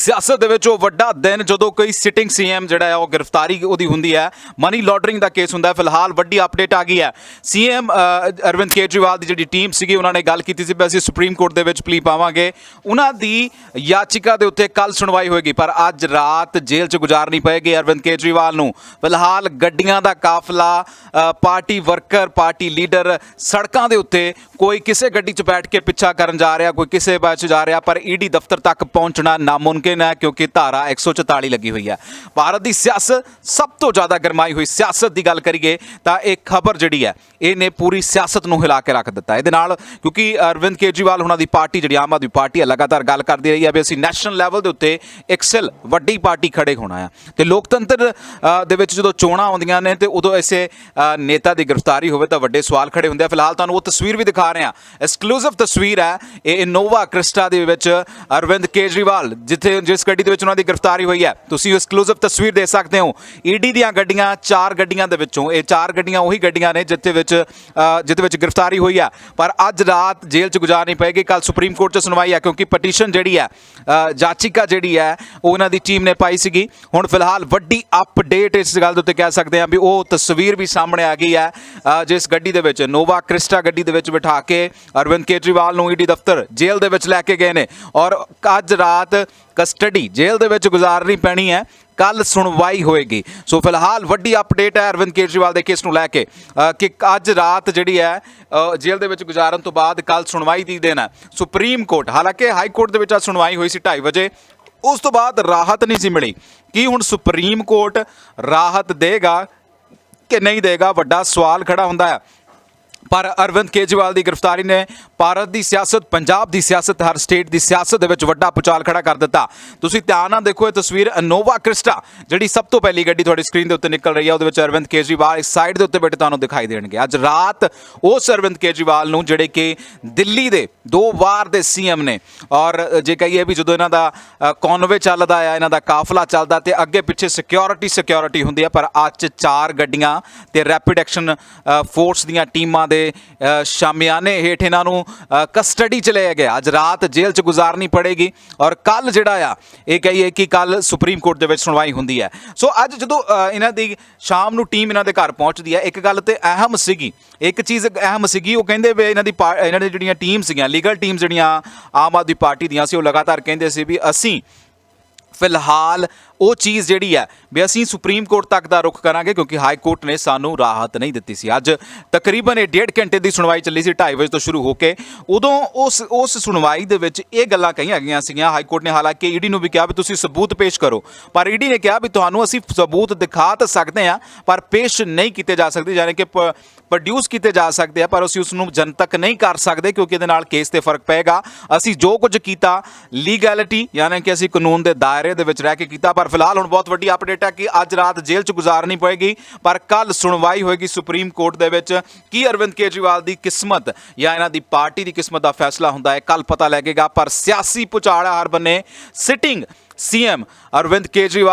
ਸਿਆਸਤ ਦੇ ਵਿੱਚ ਉਹ ਵੱਡਾ ਦਿਨ ਜਦੋਂ ਕੋਈ ਸਿਟਿੰਗ ਸੀਐਮ ਜਿਹੜਾ ਹੈ, ਉਹ ਗ੍ਰਿਫਤਾਰੀ ਉਹਦੀ ਹੁੰਦੀ ਹੈ। ਮਨੀ ਲਾਂਡਰਿੰਗ ਦਾ ਕੇਸ ਹੁੰਦਾ ਹੈ। ਫਿਲਹਾਲ ਵੱਡੀ ਅਪਡੇਟ ਆ ਗਈ ਹੈ। ਸੀਐਮ ਅਰਵਿੰਦ ਕੇਜਰੀਵਾਲ ਦੀ ਜਿਹੜੀ ਟੀਮ ਸੀਗੀ, ਉਹਨਾਂ ਨੇ ਗੱਲ ਕੀਤੀ ਸੀ ਵੀ ਅਸੀਂ ਸੁਪਰੀਮ ਕੋਰਟ ਦੇ ਵਿੱਚ ਪਲੀ ਪਾਵਾਂਗੇ। ਉਹਨਾਂ ਦੀ ਯਾਚਿਕਾ ਦੇ ਉੱਤੇ ਕੱਲ ਸੁਣਵਾਈ ਹੋਏਗੀ, ਪਰ ਅੱਜ ਰਾਤ ਜੇਲ੍ਹ 'ਚ ਗੁਜ਼ਾਰਨੀ ਪਏਗੀ ਅਰਵਿੰਦ ਕੇਜਰੀਵਾਲ ਨੂੰ। ਫਿਲਹਾਲ ਗੱਡੀਆਂ ਦਾ ਕਾਫਲਾ ਪਾਰਟੀ ਵਰਕਰ ਪਾਰਟੀ ਲੀਡਰ ਸੜਕਾਂ ਦੇ ਉੱਤੇ ਕੋਈ ਕਿਸੇ ਗੱਡੀ 'ਚ ਬੈਠ ਕੇ ਪਿੱਛਾ ਕਰਨ ਜਾ ਰਿਹਾ, ਕੋਈ ਕਿਸੇ ਬੱਸ 'ਚ ਜਾ ਰਿਹਾ, ਪਰ ਈਡੀ ਦਫ਼ਤਰ ਤੱਕ ਪਹੁੰਚਣਾ ਨਾਮੁਮਕਿਨ ਹੈ ਕਿਉਂਕਿ ਧਾਰਾ 144 ਲੱਗੀ ਹੋਈ ਹੈ। ਭਾਰਤ ਦੀ ਸਿਆਸਤ ਸਭ ਤੋਂ ਜ਼ਿਆਦਾ ਗਰਮਾਈ ਹੋਈ ਸਿਆਸਤ ਦੀ ਗੱਲ ਕਰੀਏ ਤਾਂ ਇਹ ਖਬਰ ਜਿਹੜੀ ਹੈ, ਇਹਨੇ ਪੂਰੀ ਸਿਆਸਤ ਨੂੰ ਹਿਲਾ ਕੇ ਰੱਖ ਦਿੱਤਾ। ਇਹਦੇ ਨਾਲ ਕਿਉਂਕਿ ਅਰਵਿੰਦ ਕੇਜਰੀਵਾਲ ਉਹਨਾਂ ਦੀ ਪਾਰਟੀ ਜਿਹੜੀ ਆਮ ਆਦਮੀ ਪਾਰਟੀ ਹੈ, ਲਗਾਤਾਰ ਗੱਲ ਕਰਦੀ ਰਹੀ ਹੈ ਵੀ ਅਸੀਂ ਨੈਸ਼ਨਲ ਲੈਵਲ ਦੇ ਉੱਤੇ ਐਕਸਲ ਵੱਡੀ ਪਾਰਟੀ ਖੜੇ ਹੋਣਾ ਹੈ। ਤੇ ਲੋਕਤੰਤਰ ਦੇ ਵਿੱਚ ਜਦੋਂ ਚੋਣਾਂ ਆਉਂਦੀਆਂ ਨੇ ਤੇ ਉਦੋਂ ਐਸੇ ਨੇਤਾ ਦੀ ਗ੍ਰਿਫਤਾਰੀ ਹੋਵੇ ਤਾਂ ਵੱਡੇ ਸਵਾਲ ਖੜੇ ਹੁੰਦੇ ਆ। ਫਿਲਹਾਲ ਤੁਹਾਨੂੰ ਉਹ ਤਸਵੀਰ ਵੀ ਦਿਖਾ ਰਹੇ ਹਾਂ। ਐਕਸਕਲੂਸਿਵ ਤਸਵੀਰ ਹੈ, ਇਹ ਇਨੋਵਾ ਕ੍ਰਿਸਟਾ ਦੇ ਵਿੱਚ ਅਰਵਿੰਦ ਕੇਜਰੀਵਾਲ, ਜਿੱਥੇ ਜਿਸ ਗੱਡੀ ਦੇ ਵਿੱਚ ਉਹਨਾਂ ਦੀ ਗ੍ਰਿਫਤਾਰੀ ਹੋਈ ਹੈ ਤੁਸੀਂ ਐਕਸਕਲੂਸਿਵ ਤਸਵੀਰ ਦੇਖ ਸਕਦੇ ਹੋ। ਈਡੀ ਦੀਆਂ ਗੱਡੀਆਂ ਚਾਰ ਗੱਡੀਆਂ ਦੇ ਵਿੱਚੋਂ ਇਹ ਚਾਰ ਗੱਡੀਆਂ ਉਹੀ ਗੱਡੀਆਂ ਨੇ ਜਿੱਥੇ ਵਿੱਚ ਅ, ਜਿਹਦੇ ਵਿੱਚ ਗ੍ਰਿਫਤਾਰੀ ਹੋਈ ਆ ਪਰ ਅੱਜ ਰਾਤ ਜੇਲ੍ਹ 'ਚ ਗੁਜ਼ਾਰਨੀ ਪਏਗੀ ਕੱਲ ਸੁਪਰੀਮ ਕੋਰਟ 'ਚ ਸੁਣਵਾਈ ਹੈ ਕਿਉਂਕਿ ਪਟੀਸ਼ਨ ਜਿਹੜੀ ਹੈ ਅ, ਜਾਚਿਕਾ ਜਿਹੜੀ ਹੈ ਉਹਨਾਂ ਦੀ ਟੀਮ ਨੇ ਪਾਈ ਸੀਗੀ। ਹੁਣ ਫਿਲਹਾਲ ਵੱਡੀ ਅਪਡੇਟ ਇਸ ਗੱਲ ਦੇ ਉੱਤੇ ਕਹਿ ਸਕਦੇ ਹਾਂ ਵੀ ਉਹ ਤਸਵੀਰ ਵੀ ਸਾਹਮਣੇ ਆ ਗਈ ਹੈ ਜਿਸ ਗੱਡੀ ਦੇ ਵਿੱਚ ਨੋਵਾ ਕ੍ਰਿਸਟਾ ਗੱਡੀ ਦੇ ਵਿੱਚ ਬਿਠਾ ਕੇ ਅਰਵਿੰਦ ਕੇਜਰੀਵਾਲ ਨੂੰ ਈਡੀ ਦਫ਼ਤਰ ਜੇਲ੍ਹ ਦੇ ਵਿੱਚ ਲੈ ਕੇ ਗਏ ਨੇ। ਔਰ ਅੱਜ ਰਾਤ ਕਸਟਡੀ ਜੇਲ੍ਹ ਦੇ ਵਿੱਚ ਗੁਜ਼ਾਰਨੀ ਪੈਣੀ ਹੈ। ਕੱਲ ਸੁਣਵਾਈ ਹੋਏਗੀ। ਸੋ ਫਿਲਹਾਲ ਵੱਡੀ ਅਪਡੇਟ ਹੈ ਅਰਵਿੰਦ ਕੇਜਰੀਵਾਲ ਦੇ ਕੇਸ ਨੂੰ ਲੈ ਕੇ। ਕਿ ਅੱਜ ਰਾਤ ਜਿਹੜੀ ਹੈ ਜੇਲ੍ਹ ਦੇ ਵਿੱਚ ਗੁਜ਼ਾਰਨ ਤੋਂ ਬਾਅਦ ਕੱਲ ਸੁਣਵਾਈ ਦੀ ਦਿਨ ਹੈ। ਸੁਪਰੀਮ ਕੋਰਟ, ਹਾਲਾਂਕਿ ਹਾਈ ਕੋਰਟ ਦੇ ਵਿੱਚ ਅੱਜ ਸੁਣਵਾਈ ਹੋਈ ਸੀ 2:30 ਵਜੇ। ਉਸ ਤੋਂ ਬਾਅਦ ਰਾਹਤ ਨਹੀਂ ਸੀ ਮਿਲੀ। ਕੀ ਹੁਣ ਸੁਪਰੀਮ ਕੋਰਟ ਰਾਹਤ ਦੇਗਾ ਕਿ ਨਹੀਂ ਦੇਗਾ? ਵੱਡਾ ਸਵਾਲ ਖੜਾ ਹੁੰਦਾ ਹੈ। ਪਰ ਅਰਵਿੰਦ ਕੇਜਰੀਵਾਲ ਦੀ ਗ੍ਰਿਫਤਾਰੀ ਨੇ ਭਾਰਤ ਦੀ ਸਿਆਸਤ, ਪੰਜਾਬ ਦੀ ਸਿਆਸਤ, ਹਰ ਸਟੇਟ ਦੀ ਸਿਆਸਤ ਦੇ ਵਿੱਚ ਵੱਡਾ ਪੁਚਾਲ ਖੜਾ ਕਰ ਦਿੱਤਾ। ਤੁਸੀਂ ਧਿਆਨ ਨਾਲ ਦੇਖੋ ਇਹ ਤਸਵੀਰ ਅਨੋਵਾ ਕ੍ਰਿਸਟਾ, ਜਿਹੜੀ ਸਭ ਤੋਂ ਪਹਿਲੀ ਗੱਡੀ ਤੁਹਾਡੀ ਸਕਰੀਨ ਦੇ ਉੱਤੇ ਨਿਕਲ ਰਹੀ ਹੈ, ਉਹਦੇ ਵਿੱਚ ਅਰਵਿੰਦ ਕੇਜਰੀਵਾਲ ਇਸ ਸਾਈਡ ਦੇ ਉੱਤੇ ਬੈਠੇ, ਤੁਹਾਨੂੰ ਦਿਖਾਈ ਦੇਣਗੇ। ਅੱਜ ਰਾਤ ਉਸ ਅਰਵਿੰਦ ਕੇਜਰੀਵਾਲ ਨੂੰ, ਜਿਹੜੇ ਕਿ ਦਿੱਲੀ ਦੇ ਦੋ ਵਾਰ ਦੇ ਸੀਐਮ ਨੇ, ਔਰ ਜੇ ਕਹੀਏ ਵੀ ਜਦੋਂ ਇਹਨਾਂ ਦਾ ਕਨਵੇ ਚੱਲਦਾ ਆ, ਇਹਨਾਂ ਦਾ ਕਾਫਲਾ ਚੱਲਦਾ ਤੇ ਅੱਗੇ ਪਿੱਛੇ ਸਿਕਿਉਰਿਟੀ ਸਿਕਿਉਰਿਟੀ ਹੁੰਦੀ ਹੈ ਪਰ ਅੱਜ ਚਾਰ ਗੱਡੀਆਂ ਤੇ ਰੈਪਿਡ ਐਕਸ਼ਨ ਫੋਰਸ ਦੀਆਂ ਟੀਮਾਂ ਦੇ ਅ, ਸ਼ਾਮਿਆਨੇ ਹੇਠ ਇਹਨਾਂ ਨੂੰ ਕਸਟਡੀ ਚ ਲਿਆ ਗਿਆ। ਅੱਜ ਰਾਤ ਜੇਲ੍ਹ ਚ ਗੁਜ਼ਾਰਨੀ ਪੜੇਗੀ ਔਰ ਕੱਲ ਜਿਹੜਾ ਆ ਇਹ ਕਹੀਏ ਕਿ ਕੱਲ ਸੁਪਰੀਮ ਕੋਰਟ ਦੇ ਵਿੱਚ ਸੁਣਵਾਈ ਹੁੰਦੀ ਹੈ। ਸੋ ਅੱਜ ਜਦੋਂ ਇਹਨਾਂ ਦੀ ਸ਼ਾਮ ਨੂੰ ਟੀਮ ਇਹਨਾਂ ਦੇ ਘਰ ਪਹੁੰਚਦੀ ਹੈ ਇੱਕ ਗੱਲ ਤੇ ਅਹਿਮ ਸੀਗੀ ਇੱਕ ਚੀਜ਼ ਅਹਿਮ ਸੀਗੀ ਉਹ ਕਹਿੰਦੇ ਵੀ ਇਹਨਾਂ ਦੀ ਪਾ- ਇਹਨਾਂ ਦੀ ਜਿਹੜੀਆਂ ਟੀਮ ਸੀਗੀਆਂ ਲੀਗਲ ਟੀਮ ਜਿਹੜੀਆਂ ਆਮ ਆਦਮੀ ਪਾਰਟੀ ਦੀਆਂ ਸੀ ਉਹ ਲਗਾਤਾਰ ਕਹਿੰਦੇ ਸੀ ਵੀ ਅਸੀਂ ਫਿਲਹਾਲ ਉਹ ਚੀਜ਼ ਜਿਹੜੀ ਹੈ, ਵੀ ਅਸੀਂ ਸੁਪਰੀਮ ਕੋਰਟ ਤੱਕ ਦਾ ਰੁਖ ਕਰਾਂਗੇ ਕਿਉਂਕਿ ਹਾਈ ਕੋਰਟ ਨੇ ਸਾਨੂੰ ਰਾਹਤ ਨਹੀਂ ਦਿੱਤੀ ਸੀ। ਅੱਜ ਤਕਰੀਬਨ ਇਹ ਡੇਢ ਘੰਟੇ ਦੀ ਸੁਣਵਾਈ ਚੱਲੀ ਸੀ 2:30 ਵਜੇ ਤੋਂ ਸ਼ੁਰੂ ਹੋ ਕੇ। ਉਦੋਂ ਉਸ ਉਸ ਸੁਣਵਾਈ ਦੇ ਵਿੱਚ ਇਹ ਗੱਲਾਂ ਕਹੀਆਂ ਗਈਆਂ ਸੀਗੀਆਂ। ਹਾਈ ਕੋਰਟ ਨੇ ਹਾਲਾਂਕਿ ਈਡੀ ਨੂੰ ਵੀ ਕਿਹਾ ਵੀ ਤੁਸੀਂ ਸਬੂਤ ਪੇਸ਼ ਕਰੋ। ਪਰ ਈਡੀ ਨੇ ਕਿਹਾ ਵੀ ਤੁਹਾਨੂੰ ਅਸੀਂ ਸਬੂਤ ਦਿਖਾ ਤਾਂ ਸਕਦੇ ਹਾਂ, ਪਰ ਪੇਸ਼ ਨਹੀਂ ਕੀਤੇ ਜਾ ਸਕਦੇ, ਯਾਨੀ ਕਿ ਪ੍ਰੋਡਿਊਸ ਕੀਤੇ ਜਾ ਸਕਦੇ ਆ, ਪਰ ਅਸੀਂ ਉਸ ਨੂੰ ਜਨਤਕ ਨਹੀਂ ਕਰ ਸਕਦੇ ਕਿਉਂਕਿ ਇਹਦੇ ਨਾਲ ਕੇਸ ਤੇ ਫ਼ਰਕ ਪਏਗਾ। ਅਸੀਂ ਜੋ ਕੁਝ ਕੀਤਾ ਲੀਗੈਲਿਟੀ ਯਾਨੀ ਕਿ ਅਸੀਂ ਕਾਨੂੰਨ ਦੇ ਦਾਇਰੇ ਦੇ ਵਿੱਚ ਰਹਿ ਕੇ ਕੀਤਾ, ਪਰ ਫਿਲਹਾਲ ਹੁਣ ਬਹੁਤ ਵੱਡੀ ਅਪਡੇਟ ਹੈ ਕਿ ਅੱਜ ਰਾਤ ਜੇਲ੍ਹ 'ਚ ਗੁਜ਼ਾਰਨੀ ਪਏਗੀ, ਪਰ ਕੱਲ ਸੁਣਵਾਈ ਹੋਏਗੀ ਸੁਪਰੀਮ ਕੋਰਟ ਦੇ ਵਿੱਚ। ਕੀ ਅਰਵਿੰਦ ਕੇਜਰੀਵਾਲ ਦੀ ਕਿਸਮਤ ਜਾਂ ਇਹਨਾਂ ਦੀ ਪਾਰਟੀ ਦੀ ਕਿਸਮਤ ਦਾ ਫੈਸਲਾ ਹੁੰਦਾ ਹੈ ਕੱਲ ਪਤਾ ਲੱਗੇਗਾ, ਪਰ ਸਿਆਸੀ ਪੁਚਾਲ ਹੈ ਹਰ ਬੰਨੇ ਸਿਟਿੰਗ ਸੀਐਮ ਅਰਵਿੰਦ ਕੇਜਰੀਵਾਲ